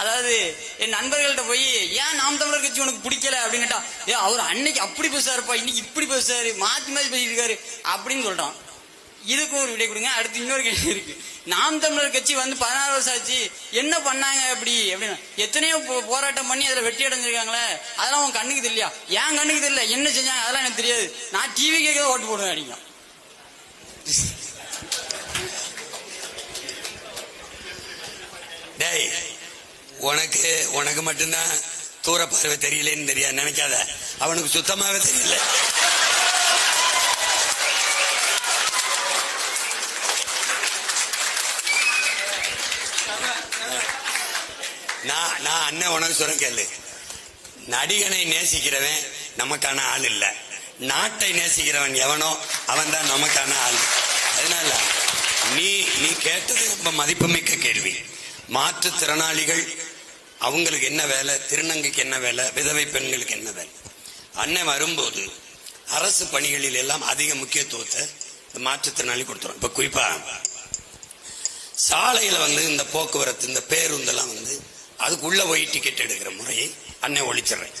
அதாவது என் நண்பர்கள்ட்ட போய் ஏன் நாம் தமிழர் கட்சி உனக்கு பிடிக்கல? அப்படின்னு கேட்டா ஏ அவர் அன்னைக்கு அப்படி பேசுறாருப்பா இன்னைக்கு இப்படி பேசுறாரு மாத்தி மாத்தி பேசிட்டு இருக்காரு அப்படின்னு சொல்றான். இதுக்கும் ஒரு விடை கொடுங்க. அடுத்து இன்னொரு கேள்வி இருக்கு. நாம் தமிழர் கட்சி வந்து பதினாறு வருஷம் ஆச்சு என்ன பண்ணாங்க அப்படி? அப்படின்னு. எத்தனையோ போராட்டம் பண்ணி அதுல வெற்றி அடைஞ்சிருக்காங்களே அதெல்லாம் உன் கண்ணுக்கு தெரியலையா? என் கண்ணுக்கு தெரியல? என்ன செஞ்சாங்க? அதெல்லாம் எனக்கு தெரியாது. நான் டிவி கேட்க ஓட்டு போடுவேன் அடிங்க. டேய் உனக்கு உனக்கு மட்டும்தான் தூர பார்வை தெரியலன்னு தெரியா நினைக்காத. அவனுக்கு சுத்தமாவே தெரியல. நான் நான் அண்ணன் உனக்கு சொல்ல கேளு. நடிகனை நேசிக்கிறவன் நமக்கான ஆள் இல்லை. நாட்டை நேசிக்கிறவன் எவனோ அவன் தான் நமக்கான ஆள். அதனால நீ நீ கேட்டது ரொம்ப மதிப்புமிக்க கேள்வி. மாற்றுத்திறனாளிகள் அவங்களுக்கு என்ன வேலை? திருநங்கைக்கு என்ன வேலை? விதவை பெண்களுக்கு என்ன வேலை? அண்ணன் வரும்போது அரசு பணிகளில் எல்லாம் அதிக முக்கியத்துவத்தை இந்த மாற்றுத்திறனாளி கொடுத்துரும். இப்போ குறிப்பாக சாலையில் வந்து இந்த போக்குவரத்து இந்த பேருந்தெல்லாம் வந்து அதுக்குள்ளே போய் டிக்கெட் எடுக்கிற முறையை அன்னை ஒழிச்சிடுறேன்